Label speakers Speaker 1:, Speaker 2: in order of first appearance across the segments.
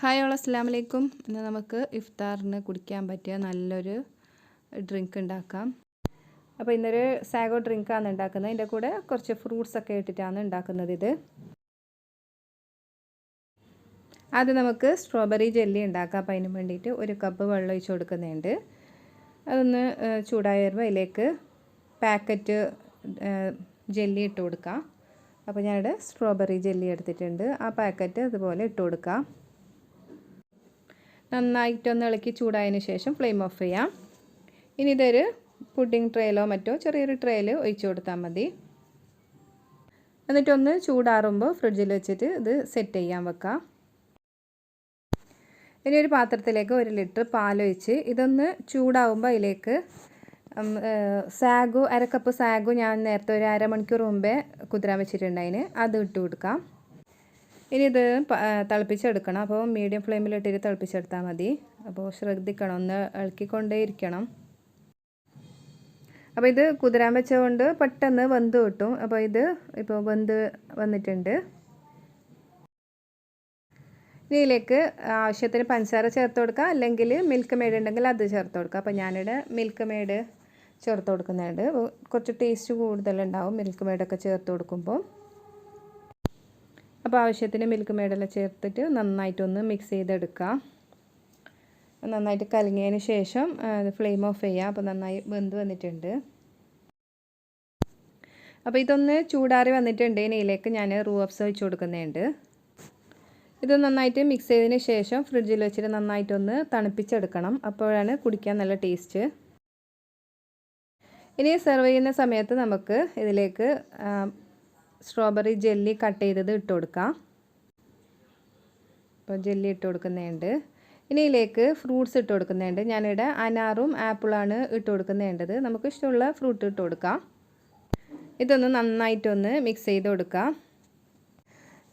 Speaker 1: Hi all അസ്സാം വലൈക്കും ഇന്ന് നമുക്ക് ഇഫ്താറിന് കുടിക്കാൻ പറ്റിയ നല്ലൊരു ഡ്രിങ്ക് ഉണ്ടാക്കാം. അപ്പോൾ ഇന്നൊരു സാഗോ ഡ്രിങ്കാണ് ഉണ്ടാക്കുന്നത്. അതിന്റെ കൂടെ കുറച്ച് ഫ്രൂട്ട്സ് ഒക്കെ ഇട്ടിട്ടാണ് ഉണ്ടാക്കുന്നത് ഇത്. ആദ്യം നമുക്ക് സ്ട്രോബെറി ജെല്ലി ഉണ്ടാക്കാം. അപ്പോൾ അതിന് വേണ്ടിയിട്ട് ഒരു കപ്പ് വെള്ളം ഒഴിച്ച് കൊടുക്കുന്നുണ്ട്. അതൊന്ന് ചൂടായി വരുമ്പോൾ അതിലേക്ക് പാക്കറ്റ് ജെല്ലി ഇട്ട് കൊടുക്കാം. അപ്പോൾ ഞാനിവിടെ സ്ട്രോബെറി ജെല്ലി എടുത്തിട്ടുണ്ട്. ആ പാക്കറ്റ് അതുപോലെ ഇട്ട് കൊടുക്കാം. നന്നായിട്ടൊന്ന് ഇളക്കി ചൂടായതിന് ശേഷം ഫ്ലെയിം ഓഫ് ചെയ്യാം. ഇനി ഇതൊരു പുഡിംഗ് ട്രേയിലോ മറ്റോ ചെറിയൊരു ട്രേയിൽ ഒഴിച്ചു കൊടുത്താൽ മതി. എന്നിട്ടൊന്ന് ചൂടാറുമ്പോൾ ഫ്രിഡ്ജിൽ വെച്ചിട്ട് ഇത് സെറ്റ് ചെയ്യാൻ വെക്കാം. ഇനി ഒരു പാത്രത്തിലേക്ക് ഒരു ലിറ്റർ പാലൊഴിച്ച് ഇതൊന്ന് ചൂടാവുമ്പോൾ അതിലേക്ക് സാഗു അരക്കപ്പ് സാഗു ഞാൻ നേരത്തെ ഒരു അരമണിക്കൂർ മുമ്പേ കുതിരാൻ വെച്ചിട്ടുണ്ടായിന്. അത് ഇട്ട് കൊടുക്കാം. ഇനി ഇത് തിളപ്പിച്ചെടുക്കണം. അപ്പോൾ മീഡിയം ഫ്ലെയിമിലിട്ടിട്ട് തിളപ്പിച്ചെടുത്താൽ മതി. അപ്പോൾ ശ്രദ്ധിക്കണം. ഒന്ന് ഇളക്കിക്കൊണ്ടേ ഇരിക്കണം അപ്പോൾ ഇത് കുതിരാൻ വെച്ചതുകൊണ്ട് പെട്ടെന്ന് വെന്ത് കിട്ടും. അപ്പോൾ ഇത് ഇപ്പോൾ വെന്ത് വന്നിട്ടുണ്ട്. ഇതിലേക്ക് ആവശ്യത്തിന് പഞ്ചസാര ചേർത്ത് കൊടുക്കുക. അല്ലെങ്കിൽ മിൽക്ക് മെയ്ഡ് ഉണ്ടെങ്കിൽ അത് ചേർത്ത് കൊടുക്കുക. അപ്പോൾ ഞാനിവിടെ മിൽക്ക് മെയ്ഡ് ചേർത്ത് കൊടുക്കുന്നുണ്ട്. കുറച്ച് ടേസ്റ്റ് കൂടുതലുണ്ടാവും മിൽക്ക് മെയ്ഡൊക്കെ ചേർത്ത് കൊടുക്കുമ്പോൾ. അപ്പോൾ ആവശ്യത്തിന് മിൽക്ക് മേടെല്ലാം ചേർത്തിട്ട് നന്നായിട്ടൊന്ന് മിക്സ് ചെയ്തെടുക്കുക. നന്നായിട്ട് കലങ്ങിയതിന് ശേഷം ഫ്ലെയിം ഓഫ് ചെയ്യുക. അപ്പോൾ നന്നായി വെന്ത് വന്നിട്ടുണ്ട്. അപ്പോൾ ഇതൊന്ന് ചൂടാറി വന്നിട്ടുണ്ട്. ഇതിലേക്ക് ഞാൻ റൂഅപ്സ് വെച്ച് കൊടുക്കുന്നുണ്ട്. ഇത് നന്നായിട്ട് മിക്സ് ചെയ്തതിന് ശേഷം ഫ്രിഡ്ജിൽ വെച്ചിട്ട് നന്നായിട്ടൊന്ന് തണുപ്പിച്ചെടുക്കണം. അപ്പോഴാണ് കുടിക്കാൻ നല്ല ടേസ്റ്റ് ഇനി സെർവ് ചെയ്യുന്ന സമയത്ത് നമുക്ക് ഇതിലേക്ക് സ്ട്രോബെറി ജെല്ലി കട്ട് ചെയ്തത് ഇട്ട് കൊടുക്കാം. അപ്പോൾ ജെല്ലി ഇട്ട് കൊടുക്കുന്നുണ്ട്. ഇനി ഇതിലേക്ക് ഫ്രൂട്ട്സ് ഇട്ട് കൊടുക്കുന്നുണ്ട്. ഞാനിവിടെ അനാറും ആപ്പിളാണ് ഇട്ട് കൊടുക്കുന്നുണ്ടത്. നമുക്ക് ഇഷ്ടമുള്ള ഫ്രൂട്ട് ഇട്ട് കൊടുക്കാം. ഇതൊന്ന് നന്നായിട്ടൊന്ന് മിക്സ് ചെയ്ത് കൊടുക്കാം.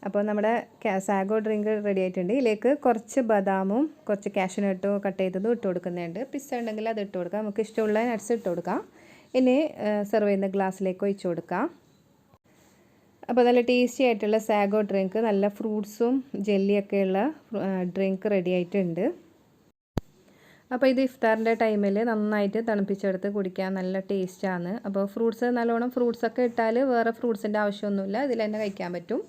Speaker 1: അപ്പോൾ നമ്മുടെ സാഗോ ഡ്രിങ്ക് റെഡി ആയിട്ടുണ്ട്. ഇതിലേക്ക് കുറച്ച് ബദാമും കുറച്ച് കാഷ്യൂനട്ടും കട്ട് ചെയ്തതും ഇട്ട് കൊടുക്കുന്നുണ്ട്. പിസ്സ ഉണ്ടെങ്കിൽ അത് ഇട്ട് കൊടുക്കാം. നമുക്ക് ഇഷ്ടമുള്ള നട്ട്സ് ഇട്ട് കൊടുക്കാം. ഇനി സെർവ് ചെയ്യുന്ന ഗ്ലാസ്സിലേക്ക് ഒഴിച്ചു കൊടുക്കാം. അപ്പോൾ നല്ല ടേസ്റ്റി ആയിട്ടുള്ള സാഗോ ഡ്രിങ്ക് നല്ല ഫ്രൂട്ട്സും ജെല്ലിയൊക്കെയുള്ള ഡ്രിങ്ക് റെഡി ആയിട്ടുണ്ട്. അപ്പോൾ ഇത് ഇഫ്താറിന്റെ ടൈമിൽ നന്നായിട്ട് തണുപ്പിച്ചെടുത്ത് കുടിക്കാൻ നല്ല ടേസ്റ്റാണ് അപ്പോൾ ഫ്രൂട്ട്സ് നല്ലോണം ഫ്രൂട്ട്സൊക്കെ ഇട്ടാൽ വേറെ ഫ്രൂട്ട്സിന്റെ ആവശ്യമൊന്നുമില്ല. ഇതിൽ തന്നെ കഴിക്കാൻ പറ്റും.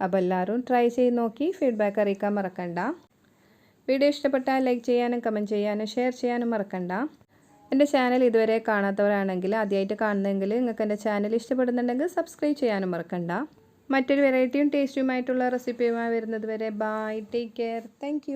Speaker 1: അപ്പോൾ എല്ലാവരും ട്രൈ ചെയ്ത് നോക്കി. ഫീഡ്ബാക്ക് അറിയിക്കാൻ മറക്കണ്ട. വീഡിയോ ഇഷ്ടപ്പെട്ടാൽ ലൈക്ക് ചെയ്യാനും കമന്റ് ചെയ്യാനും ഷെയർ ചെയ്യാനും മറക്കണ്ട. എന്റെ ചാനൽ ഇതുവരെ കാണാത്തവരാണെങ്കിൽ ആദ്യമായിട്ട് കാണുന്നതെങ്കിൽ നിങ്ങൾക്ക് എന്റെ ചാനൽ ഇഷ്ടപ്പെടുന്നുണ്ടെങ്കിൽ സബ്സ്ക്രൈബ് ചെയ്യാനും മറക്കണ്ട. മറ്റൊരു വെറൈറ്റിയും ടേസ്റ്റിയുമായിട്ടുള്ള റെസിപ്പിയുമായി വരുന്നത് വരെ ബൈ ടേക്ക് കെയർ താങ്ക്